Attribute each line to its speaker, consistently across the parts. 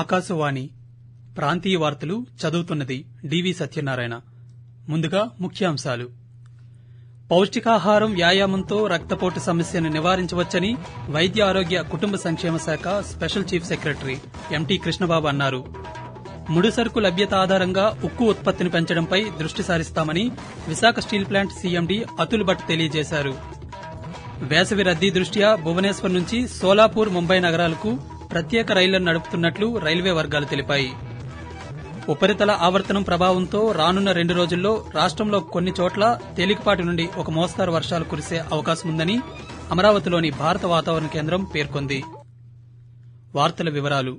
Speaker 1: ఆకాశవాణి ప్రాంతీయ వార్తలు చదువుతున్నది డివి సత్యనారాయణ ముందుగా ముఖ్యాంశాలు పౌష్టికాహారం వ్యాయామంతో రక్తపోటు సమస్యను నివారించవచ్చని వైద్య ఆరోగ్య కుటుంబ సంక్షేమ శాఖ special chief secretary MT Krishnababu అన్నారు ముడిసరుకు లభ్యత ఆధారంగా ఉక్కు ఉత్పత్తిని పెంచడంపై దృష్టి సారిస్తామని Visakha steel plant CMD Atul Bhat తెలియజేశారు వేసవి రద్దీ దృష్ట్యా భువనేశ్వర్ నుంచి సోలాపూర్ ముంబై నగరాలకు ప్రత్యేక రైళ్లను నడుపుతున్నట్లు రైల్వే వర్గాలు తెలిపాయి ఉపరితల ఆవర్తనం ప్రభావంతో రానున్న రెండు రోజుల్లో రాష్టంలో కొన్ని చోట్ల తేలికపాటి నుండి ఒక మోస్తారు వర్షాలు కురిసే అవకాశముందని అమరావతిలోని భారత వాతావరణ కేంద్రం పేర్కొంది వార్తల వివరాలు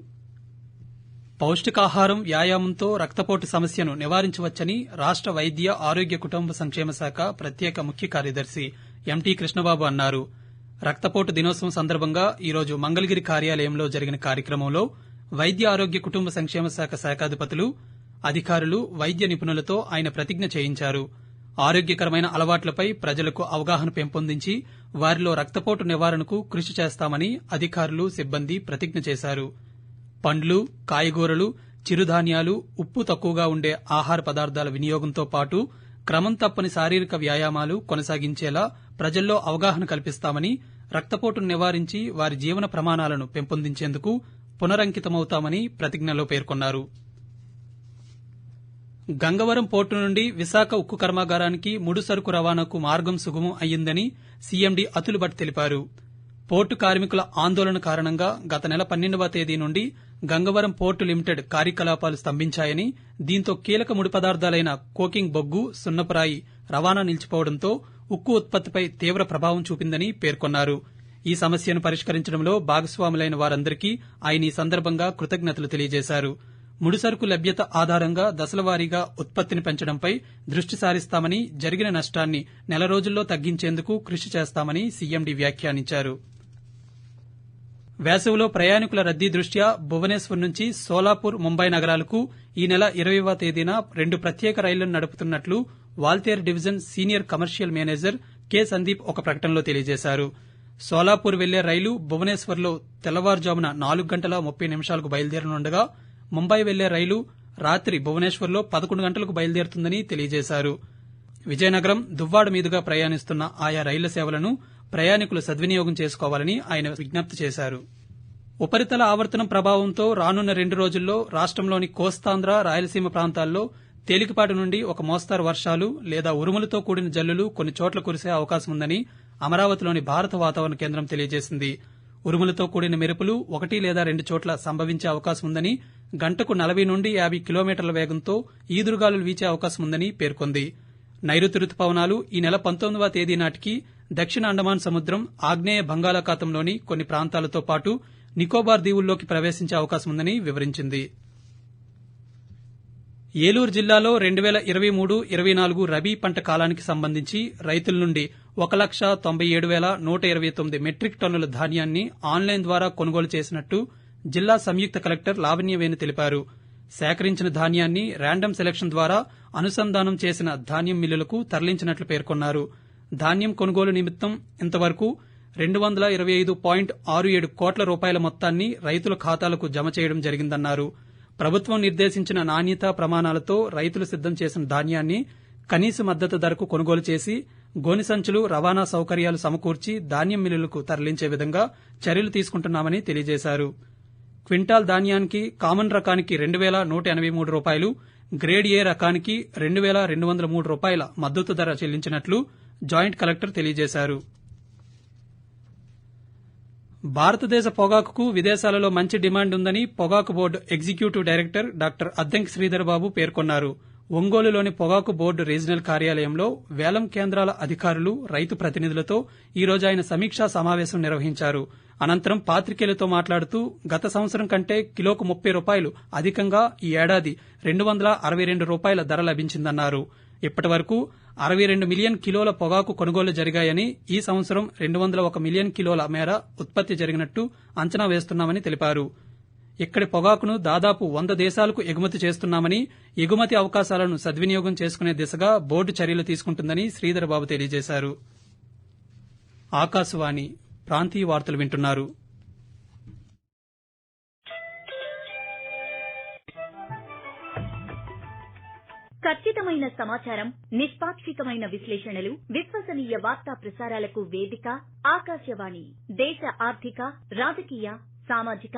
Speaker 1: పౌష్టికాహారం వ్యాయామంతో రక్తపోటు సమస్యను నివారించవచ్చని రాష్ట వైద్య ఆరోగ్య కుటుంబ సంక్షేమ శాఖ ప్రత్యేక ముఖ్య కార్యదర్శి ఎంటీ కృష్ణబాబు అన్నారు రక్తపోటు దినోత్సవం సందర్బంగా ఈరోజు మంగళగిరి కార్యాలయంలో జరిగిన కార్యక్రమంలో వైద్య ఆరోగ్య కుటుంబ సంక్షేమ శాఖ శాఖాధిపతులు అధికారులు వైద్య నిపుణులతో ఆయన ప్రతిజ్ఞ చేయించారు ఆరోగ్యకరమైన అలవాట్లపై ప్రజలకు అవగాహన పెంపొందించి వారిలో రక్తపోటు నివారణకు కృషి చేస్తామని అధికారులు సిబ్బంది ప్రతిజ్ఞ చేశారు పండ్లు కాయగూరలు చిరుధాన్యాలు ఉప్పు తక్కువగా ఉండే ఆహార పదార్థాల వినియోగంతో పాటు క్రమం తప్పని శారీరక వ్యాయామాలు కొనసాగించేలా ప్రజల్లో అవగాహన కల్పిస్తామని రక్తపోటును నివారించి వారి జీవన ప్రమాణాలను పెంపొందించేందుకు పునరంకితమవుతామని ప్రతిజ్ఞలో పేర్కొన్నారు గంగవరం పోర్టు నుండి విశాఖ ఉక్కు కర్మాగారానికి సరుకు రవాణాకు మార్గం సుగమం అయ్యిందని సీఎండీ అతులు భట్ తెలిపారు పోర్టు కార్మికుల ఆందోళన కారణంగా గత నెల పన్నెండవ తేదీ నుండి గంగవరం పోర్టు లిమిటెడ్ కార్యకలాపాలు స్తంభించాయని దీంతో కీలక ముడి పదార్థాలైన కోకింగ్ బొగ్గు సున్నపురాయి రవాణా నిలిచిపోవడంతో ఉక్కు ఉత్పత్తిపై తీవ్ర ప్రభావం చూపిందని పేర్కొన్నారు ఈ సమస్యను పరిష్కరించడంలో భాగస్వాములైన వారందరికీ ఆయన ఈ సందర్భంగా కృతజ్ఞతలు తెలియజేశారు ముడిసరుకు లభ్యత ఆధారంగా దశలవారీగా ఉత్పత్తిని పెంచడంపై దృష్టి సారిస్తామని జరిగిన నష్టాన్ని నెల రోజుల్లో తగ్గించేందుకు కృషి చేస్తామని సీఎండీ వ్యాఖ్యానించారు వేసవిలో ప్రయాణికుల రద్దీ దృష్ట్యా భువనేశ్వర్ నుంచి సోలాపూర్ ముంబై నగరాలకు ఈ నెల ఇరవైవ తేదీన రెండు ప్రత్యేక రైళ్లను నడుపుతున్నట్లు Waltair division senior commercial manager K Sandeep ఒక ప్రకటనలో తెలియజేశారు సోలాపూర్ వెళ్లే రైలు భువనేశ్వర్లో తెల్లవారుజామున నాలుగు గంటల ముప్పై నిమిషాలకు బయలుదేరనుండగా ముంబై వెళ్లే రైలు రాత్రి భువనేశ్వర్లో పదకొండు గంటలకు బయలుదేరుతుందని తెలియజేశారు విజయనగరం దువ్వాడ మీదుగా ప్రయాణిస్తున్న ఆయా రైళ్ల సేవలను ప్రయాణికులు సద్వినియోగం చేసుకోవాలని ఆయన విజ్ఞప్తి చేశారు ఉపరితల ఆవర్తనం ప్రభావంతో రానున్న రెండు రోజుల్లో రాష్టంలోని కోస్తాంధ్ర రాయలసీమ ప్రాంతాల్లో తేలికపాటి నుండి ఒక మోస్తారు వర్షాలు లేదా ఉరుములతో కూడిన జల్లులు కొన్ని చోట్ల కురిసే అవకాశం ఉందని అమరావతిలోని భారత వాతావరణ కేంద్రం తెలియజేసింది ఉరుములతో కూడిన మెరుపులు ఒకటి లేదా రెండు చోట్ల సంభవించే అవకాశం ఉందని గంటకు నలభై నుండి యాబై కిలోమీటర్ల వేగంతో ఈదురుగాలులు వీచే అవకాశం ఉందని పేర్కొంది నైరుతి రుతుపవనాలు ఈ నెల పంతొమ్మిదవ తేదీ నాటికి దక్షిణ అండమాన్ సముద్రం ఆగ్నేయ బంగాళాఖాతంలోని కొన్ని ప్రాంతాలతో పాటు నికోబార్ దీవుల్లోకి ప్రవేశించే అవకాశం ఉందని వివరించింది ఏలూరు జిల్లాలో రెండు పేల ఇరవై మూడు ఇరవై నాలుగు రబీ పంట కాలానికి సంబంధించి రైతుల నుండి ఒక లక్ష తొంభై ఏడు పేల నూట ఇరవై తొమ్మిది మెట్రిక్ టన్నుల ధాన్యాన్ని ఆన్లైన్ ద్వారా కొనుగోలు చేసినట్టు జిల్లా సంయుక్త కలెక్టర్ లావణ్యవేణి తెలిపారు సేకరించిన ధాన్యాన్ని ర్యాండమ్ సెలక్షన్ ద్వారా అనుసంధానం చేసిన ధాన్యం మిల్లులకు తరలించినట్లు పేర్కొన్నారు ధాన్యం కొనుగోలు నిమిత్తం ఇంతవరకు రెండు వందల ఇరవై ఐదు పాయింట్ ఆరు ఏడు కోట్ల రూపాయల మొత్తాన్ని రైతుల ఖాతాలకు జమ చేయడం జరిగిందన్నారు ప్రభుత్వం నిర్దేశించిన నాణ్యతా ప్రమాణాలతో రైతులు సిద్దం చేసిన ధాన్యాన్ని కనీస మద్దతు ధరకు కొనుగోలు చేసి గోని సంచులు రవాణా సౌకర్యాలు సమకూర్చి ధాన్యం మిల్లులకు తరలించే విధంగా చర్యలు తీసుకుంటున్నామని తెలియజేశారు క్వింటాల్ ధాన్యానికి కామన్ రకానికి రెండు వేల నూట ఎనబై మూడు రూపాయలు గ్రేడ్ ఏ రకానికి రెండు వేల రెండు వందల మూడు రూపాయల మద్దతు ధర చెల్లించినట్లు జాయింట్ కలెక్టర్ తెలియజేశారు భారతదేశ పొగాకుకు విదేశాలలో మంచి డిమాండ్ ఉందని పొగాకు board executive director doctor Addanki Sridharbabu పేర్కొన్నారు ఒంగోలులోని పొగాకు బోర్డు రీజనల్ కార్యాలయంలో వేలం కేంద్రాల అధికారులు రైతు ప్రతినిధులతో ఈరోజు ఆయన సమీక్షా సమావేశం నిర్వహించారు అనంతరం పాతికేయులతో మాట్లాడుతూ గత సంవత్సరం కంటే కిలోకు ముప్పై రూపాయలు అధికంగా ఈ ఏడాది రెండు వందల అరవై రెండు రూపాయల ధర లభించిందన్నారు ఇప్పటి వరకు అరవై రెండు మిలియన్ కిలోల పొగాకు కొనుగోలు జరిగాయని ఈ సంవత్సరం రెండు వందల ఒక మిలియన్ కిలోల మేర ఉత్పత్తి జరిగినట్టు అంచనా వేస్తున్నామని తెలిపారు ఇక్కడి పొగాకును దాదాపు వంద దేశాలకు ఎగుమతి చేస్తున్నామని ఎగుమతి అవకాశాలను సద్వినియోగం చేసుకునే దిశగా బోర్డు చర్యలు తీసుకుంటుందని శ్రీధర్బాబు తెలియజేశారు
Speaker 2: ఖచ్చితమైన సమాచారం నిష్పాక్షికమైన విశ్లేషణలు విశ్వసనీయ వార్తా ప్రసారాలకు పేదిక ఆకాశవాణి దేశ ఆర్దిక రాజకీయ సామాజిక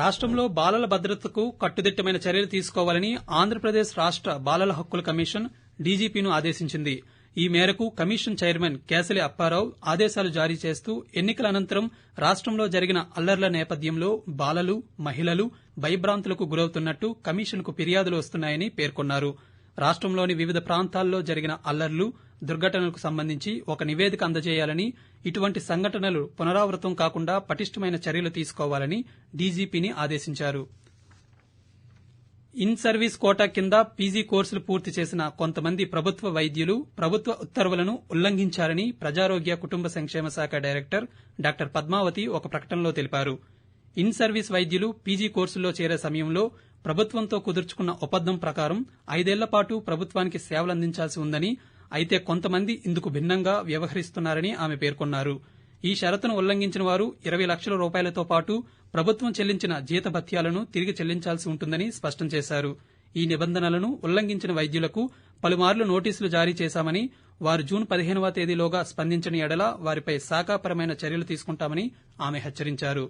Speaker 1: రాష్టంలో బాలల భద్రతకు కట్టుదిట్టమైన చర్యలు తీసుకోవాలని ఆంధ్రప్రదేశ్ రాష్ట బాలల హక్కుల కమిషన్ డీజీపీను ఆదేశించింది ఈ మేరకు కమిషన్ చైర్మన్ కేసలి అప్పారావు ఆదేశాలు జారీ చేస్తూ ఎన్నికల అనంతరం రాష్టంలో జరిగిన అల్లర్ల నేపథ్యంలో బాలలు మహిళలు భయభ్రాంతులకు గురవుతున్నట్టు కమిషన్కు ఫిర్యాదులు వస్తున్నాయని పేర్కొన్నారు రాష్టంలోని వివిధ ప్రాంతాల్లో జరిగిన అల్లర్లు దుర్ఘటనలకు సంబంధించి ఒక నివేదిక అందజేయాలని ఇటువంటి సంఘటనలు పునరావృతం కాకుండా పటిష్టమైన చర్యలు తీసుకోవాలని డీజీపీని ఆదేశించారు ఇన్ సర్వీస్ కోటా కింద పీజీ కోర్సులు పూర్తి చేసిన కొంతమంది ప్రభుత్వ వైద్యులు ప్రభుత్వ ఉత్తర్వులను ఉల్లంఘించారని ప్రజారోగ్య కుటుంబ సంక్షేమ శాఖ డైరెక్టర్ డాక్టర్ పద్మావతి ఒక ప్రకటనలో తెలిపారు ఇన్ సర్వీస్ వైద్యులు పీజీ కోర్సుల్లో చేరే సమయంలో ప్రభుత్వంతో కుదుర్చుకున్న ఒప్పందం ప్రకారం ఐదేళ్లపాటు ప్రభుత్వానికి సేవలందించాల్సి ఉందని అయితే కొంతమంది ఇందుకు భిన్నంగా వ్యవహరిస్తున్నారని ఆమె పేర్కొన్నారు ఈ షరతును ఉల్లంఘించిన వారు ఇరవై లక్షల రూపాయలతో పాటు ప్రభుత్వం చెల్లించిన జీతభత్యాలను తిరిగి చెల్లించాల్సి ఉంటుందని స్పష్టం చేశారు ఈ నిబంధనలను ఉల్లంఘించిన వైద్యులకు పలుమార్లు నోటీసులు జారీ చేశామని వారు జూన్ పదిహేనవ తేదీలోగా స్పందించిన ఎడల వారిపై శాఖాపరమైన చర్యలు తీసుకుంటామని ఆమె హెచ్చరించారు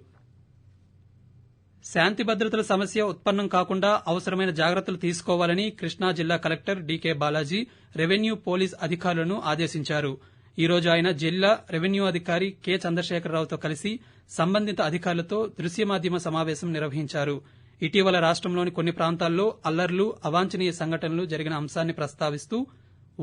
Speaker 1: శాంతి భద్రతల సమస్య ఉత్పన్నం కాకుండా అవసరమైన జాగ్రత్తలు తీసుకోవాలని కృష్ణా జిల్లా collector DK Balaji revenue police అధికారులను ఆదేశించారు ఈ రోజు ఆయన జిల్లా రెవెన్యూ అధికారి కె చంద్రశేఖరరావుతో కలిసి సంబంధిత అధికారులతో దృశ్య మాధ్యమ సమావేశం నిర్వహించారు ఇటీవల రాష్టంలోని కొన్ని ప్రాంతాల్లో అల్లర్లు అవాంఛనీయ సంఘటనలు జరిగిన అంశాన్ని ప్రస్తావిస్తూ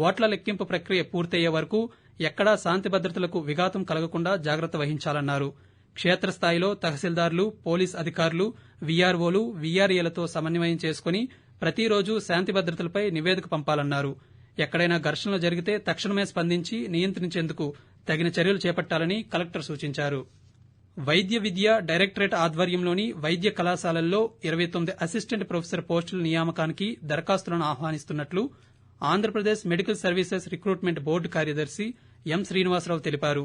Speaker 1: ఓట్ల లెక్కింపు ప్రక్రియ పూర్తయ్యే వరకు ఎక్కడా శాంతి భద్రతలకు విఘాతం కలగకుండా జాగ్రత్త వహించాలన్నారు క్షేత్రస్థాయిలో తహసీల్దార్లు పోలీస్ అధికారులు వీఆర్ఓలు వీఆర్ఏలతో సమన్వయం చేసుకుని ప్రతిరోజు శాంతి భద్రతలపై నివేదిక పంపాలన్నారు ఎక్కడైనా ఘర్షణలు జరిగితే తక్షణమే స్పందించి నియంత్రించేందుకు తగిన చర్యలు చేపట్టాలని కలెక్టర్ సూచించారు వైద్య విద్య డైరెక్టరేట్ ఆధ్వర్యంలోని వైద్య కళాశాలల్లో ఇరవై తొమ్మిది అసిస్టెంట్ ప్రొఫెసర్ పోస్టుల నియామకానికి దరఖాస్తులను ఆహ్వానిస్తున్నట్లు Andhra Pradesh medical services recruitment board కార్యదర్శి ఎం శ్రీనివాసరావు తెలిపారు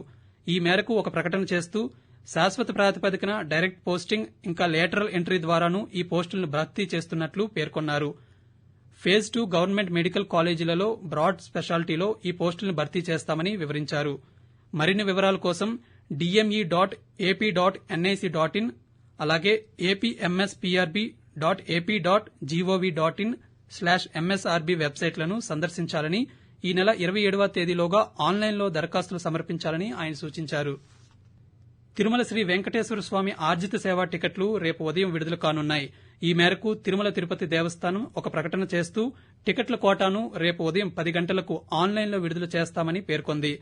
Speaker 1: ఈ మేరకు ఒక ప్రకటన చేస్తూ శాశ్వత ప్రాతిపదికన డైరెక్ట్ పోస్టింగ్ ఇంకా లేటరల్ ఎంట్రీ ద్వారానూ ఈ పోస్టులను భర్తీ చేస్తున్నట్లు పేర్కొన్నారు ఫేజ్ టు గవర్నమెంట్ మెడికల్ కాలేజీలలో బ్రాడ్ స్పెషాలిటీలో ఈ పోస్టులను భర్తీ చేస్తామని వివరించారు మరిన్ని వివరాల కోసం DME dot AP dot NIC dot in అలాగే APMSRB dot AP dot gov dot in slash MSRB వెబ్సైట్లను సందర్శించాలని ఈ నెల ఇరవై ఏడవ తేదీలోగా ఆన్లైన్లో దరఖాస్తులు సమర్పించాలని ఆయన సూచించారు తిరుమల శ్రీ వెంకటేశ్వర స్వామి ఆర్జిత సేవా టికెట్లు రేపు ఉదయం విడుదల కానున్నాయి ఈ మేరకు తిరుమల తిరుపతి దేవస్థానం ఒక ప్రకటన చేస్తూ టికెట్ల కోటాను రేపు ఉదయం పది గంటలకు ఆన్లైన్లో విడుదల చేస్తామని పేర్కొంది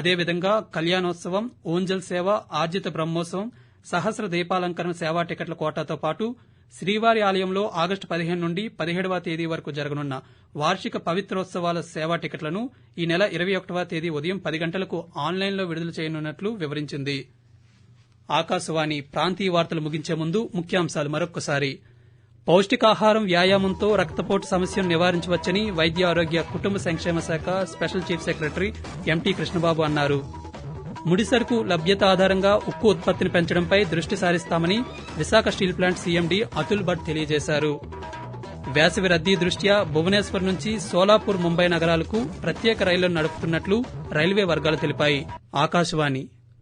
Speaker 1: అదేవిధంగా కళ్యాణోత్సవం ఓంజల్ సేవ ఆర్జిత బ్రహ్మోత్సవం సహస్ర దీపాలంకరణ సేవా టికెట్ల కోటాతో పాటు శ్రీవారి ఆలయంలో ఆగస్టు పదిహేను నుండి పదిహేడవ తేదీ వరకు జరగనున్న వార్షిక పవిత్రోత్సవాల సేవా టికెట్లను ఈ నెల ఇరవై ఒకటవ తేదీ ఉదయం పది గంటలకు ఆన్లైన్లో విడుదల చేయనున్నట్లు వివరించింది ఆకాశవాణి ప్రాంతీయ వార్తలు ముగించే ముందు ముఖ్యాంశాలు మరొక్కసారి పౌష్టికాహారం వ్యాయామంతో రక్తపోటు సమస్యను నివారించవచ్చని వైద్య ఆరోగ్య కుటుంబ సంక్షేమ శాఖ special chief secretary MT Krishnababu అన్నారు ముడిసరుకు లభ్యత ఆధారంగా ఉక్కు ఉత్పత్తిని పెంచడంపై దృష్టి సారిస్తామని Visakha steel plant CMD Atul Bhat తెలియజేశారు వేసవి రద్దీ దృష్ట్యా భువనేశ్వర్ నుంచి సోలాపూర్ ముంబై నగరాలకు ప్రత్యేక రైళ్లను నడుపుతున్నట్లు రైల్వే వర్గాలు తెలిపాయి ఆకాశవాణి